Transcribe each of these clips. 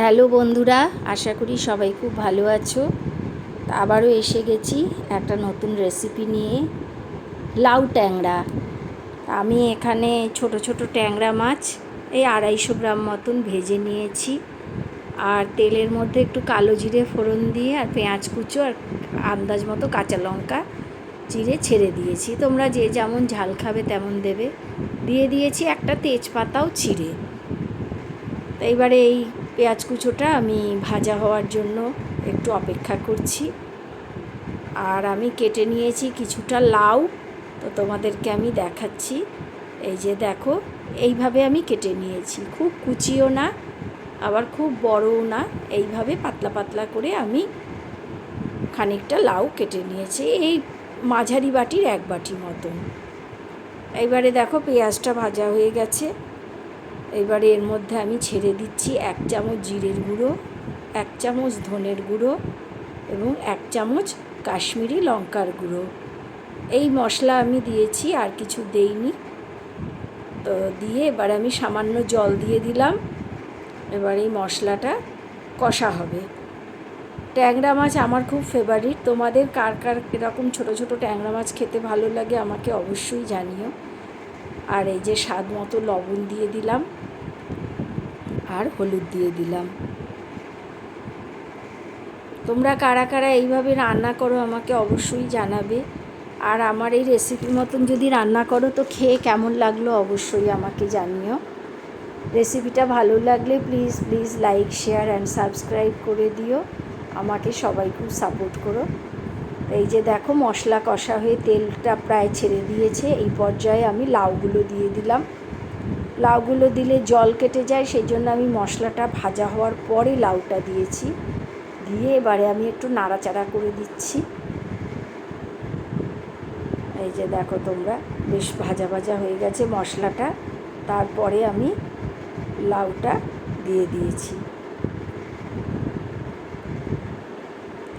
Hello বন্ধুরা, আশা করি সবাই খুব ভালো আছো। আবারও এসে গেছি একটা নতুন রেসিপি নিয়ে, লাউ ট্যাংরা। আমি এখানে ছোট ছোট ট্যাংরা মাছ, এই আড়াইশো গ্রাম মতন ভেজে নিয়েছি। আর তেলের মধ্যে একটু কালো জিরে ফোড়ন দিয়ে আর পেঁয়াজ কুচো আর আন্দাজ মতো কাঁচা লঙ্কা চিড়ে ছেড়ে দিয়েছি। তোমরা যে যেমন ঝাল খাবে তেমন দেবে। দিয়ে দিয়েছি একটা তেজপাতাও ছিঁড়ে তো এইবারে এই পেঁয়াজ কুচোটা আমি ভাজা হওয়ার জন্য একটু অপেক্ষা করছি। আর আমি কেটে নিয়েছি কিছুটা লাউ, তো তোমাদেরকে আমি দেখাচ্ছি। এই যে দেখো, এইভাবে আমি কেটে নিয়েছি। খুব কুচিও না, আবার খুব বড়ও না। এইভাবে পাতলা পাতলা করে আমি খানিকটা লাউ কেটে নিয়েছি, এই মাঝারি বাটির এক বাটি মতন। এইবারে দেখো পেঁয়াজটা ভাজা হয়ে গেছে। এবারে এর মধ্যে আমি ছেড়ে দিচ্ছি এক চামচ জিরের গুঁড়ো, এক চামচ ধনের গুঁড়ো এবং এক চামচ কাশ্মীরি লঙ্কার গুঁড়ো। এই মশলা আমি দিয়েছি, আর কিছু দেইনি। তো দিয়ে এবার আমি সামান্য জল দিয়ে দিলাম। এবার এই মশলাটা কষা হবে। ট্যাংরা মাছ আমার খুব ফেভারিট তোমাদের কার কার এরকম ছোটো ছোটো ট্যাংরা মাছ খেতে ভালো লাগে আমাকে অবশ্যই জানিও। আর এই যে স্বাদ মতো লবণ দিয়ে দিলাম। আর হলুদ দিয়ে দিলাম। তোমরা কারা কারা এইভাবে রান্না করো আমাকে অবশ্যই জানাবে। আর আমার এই রেসিপির মতন যদি রান্না করো তো খেয়ে কেমন লাগল অবশ্যই আমাকে জানিও। রেসিপিটা ভালো লাগলে please please like share and subscribe করে দিও। আমাকে সবাই খুব সাপোর্ট করো। এই যে দেখো মশলা কষা হয়ে তেলটা প্রায় ছেড়ে দিয়েছে। এই পর্যায়ে আমি লাউগুলো দিয়ে দিলাম। লাউগুলো দিলে জল কেটে যায়, সেই জন্য আমি মশলাটা ভাজা হওয়ার পরে লাউটা দিয়েছি। দিয়ে এবারে আমি একটু নাড়াচাড়া করে দিচ্ছি। এই যে দেখো তোমরা, বেশ ভাজা ভাজা হয়ে গেছে মশলাটা। তারপরে আমি লাউটা দিয়ে দিয়েছি।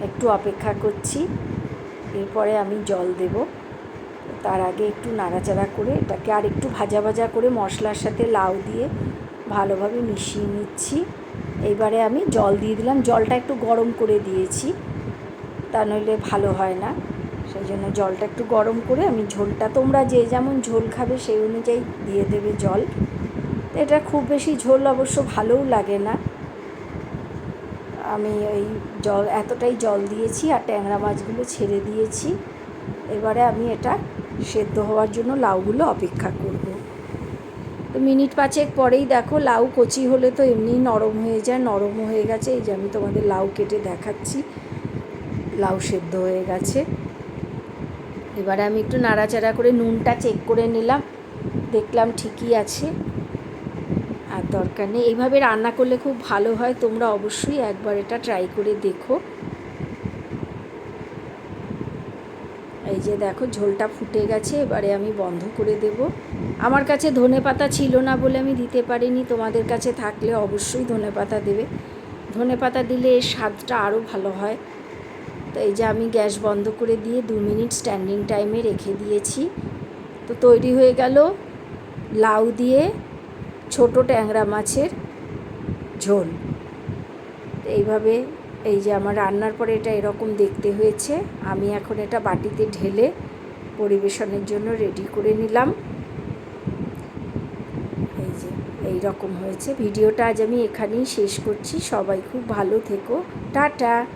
একটু অপেক্ষা করছি, এরপরে আমি জল দেব। তার আগে একটু নাড়াচাড়া করে এটাকে আর একটু ভাজা ভাজা করে মশলার সাথে লাউ দিয়ে ভালোভাবে মিশিয়ে নিচ্ছি। এইবারে আমি জল দিয়ে দিলাম। জলটা একটু গরম করে দিয়েছি। তা নইলে ভালো হয় না। সেই জন্য জলটা একটু গরম করে আমি ঝোলটা তোমরা যে যেমন ঝোল খাবে সেই অনুযায়ী দিয়ে দেবে জল। এটা খুব বেশি ঝোল অবশ্য ভালোও লাগে না। আমি ওই জল, এতটাই জল দিয়েছি আর ট্যাংরা মাছগুলো ছেড়ে দিয়েছি। এবারে আমি এটা সেদ্ধ হওয়ার জন্য লাউগুলো অপেক্ষা করব। তো মিনিট পাঁচেক পরেই দেখো লাউ কচি হলে তো এমনি নরম হয়ে যায় নরম হয়ে গেছে। এই যে আমি তোমাদের লাউ কেটে দেখাচ্ছি। লাউ সেদ্ধ হয়ে গেছে। এবারে আমি একটু নাড়াচাড়া করে নুনটা চেক করে নিলাম। দেখলাম ঠিকই আছে। আর দরকার নেই। এইভাবে রান্না করলে খুব ভালো হয়। তোমরা অবশ্যই একবার এটা ট্রাই করে দেখো। এই যে দেখো, ঝোলটা ফুটে গেছে, এবারে আমি বন্ধ করে দেব। আমার কাছে ধনে পাতা ছিল না বলে আমি দিতে পারিনি, তোমাদের কাছে থাকলে অবশ্যই ধনে পাতা দেবে। ধনে পাতা দিলে এর স্বাদটা আরও ভালো হয়। তো এই যে আমি গ্যাস বন্ধ করে দিয়ে দু মিনিট স্ট্যান্ডিং টাইমে রেখে দিয়েছি। তো তৈরি হয়ে গেল লাউ দিয়ে ছোট ট্যাংরা মাছের ঝোল। এইভাবে এই যে আমার রান্নার পরে এটা এরকম দেখতে হয়েছে। আমি এখন এটা বাটিতে ঢেলে পরিবেশনের জন্য রেডি করে নিলাম। এই যে এই রকম হয়েছে। ভিডিওটা আজ আমি এখানেই শেষ করছি। সবাই খুব ভালো থেকো। টাটা!